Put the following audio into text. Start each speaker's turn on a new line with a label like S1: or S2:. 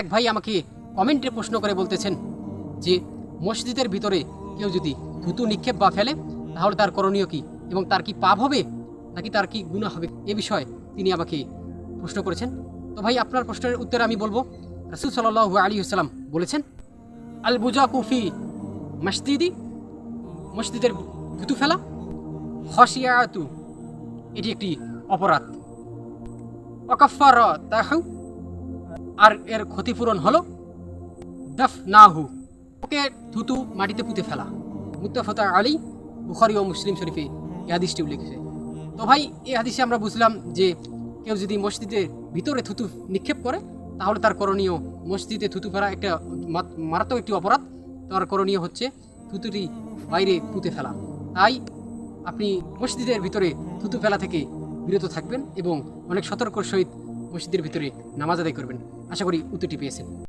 S1: এক ভাই আমাকে কমেন্টে প্রশ্ন করে বলতেছেন যে, মসজিদের ভিতরে কেউ যদি থুতু নিক্ষেপ বা ফেলে, তাহলে তার করণীয় কি? এবং তার কি পাপ হবে? নাকি তার কি গুণা হবে? এ বিষয়ে তিনি আমাকে প্রশ্ন করেছেন। তো ভাই, আপনার প্রশ্নের উত্তরে আমি বলব, রাসুল সাল্লাহ আলী আসসালাম বলেছেন আল বুজা কুফি মসজিদি, মসজিদের থুতু ফেলা হসিয়াতু এটি একটি অপরাধ। অকাফার তাহু আর এর ক্ষতিপূরণ হলো দফ নাহু ওকে থুতু মাটিতে পুঁতে ফেলা। মুত্তাফতা আলী বুখারি ও মুসলিম শরীফে এই হাদিসটি উল্লেখেছে তো ভাই এই হাদিসে আমরা বুঝলাম যে কেউ যদি মসজিদের ভিতরে থুতু নিক্ষেপ করে, তাহলে তার করণীয় মসজিদে থুতু ফেলা একটা মারাত্মক একটি অপরাধ। তার করণীয় হচ্ছে থুতুটি বাইরে পুঁতে ফেলা। তাই আপনি মসজিদের ভিতরে থুতু ফেলা থেকে বিরত থাকবেন এবং অনেক সতর্কর সহিত মসজিদের ভিতরে নামাজ আদায় করবেন। আশা করি উত্তরটি পেয়েছেন।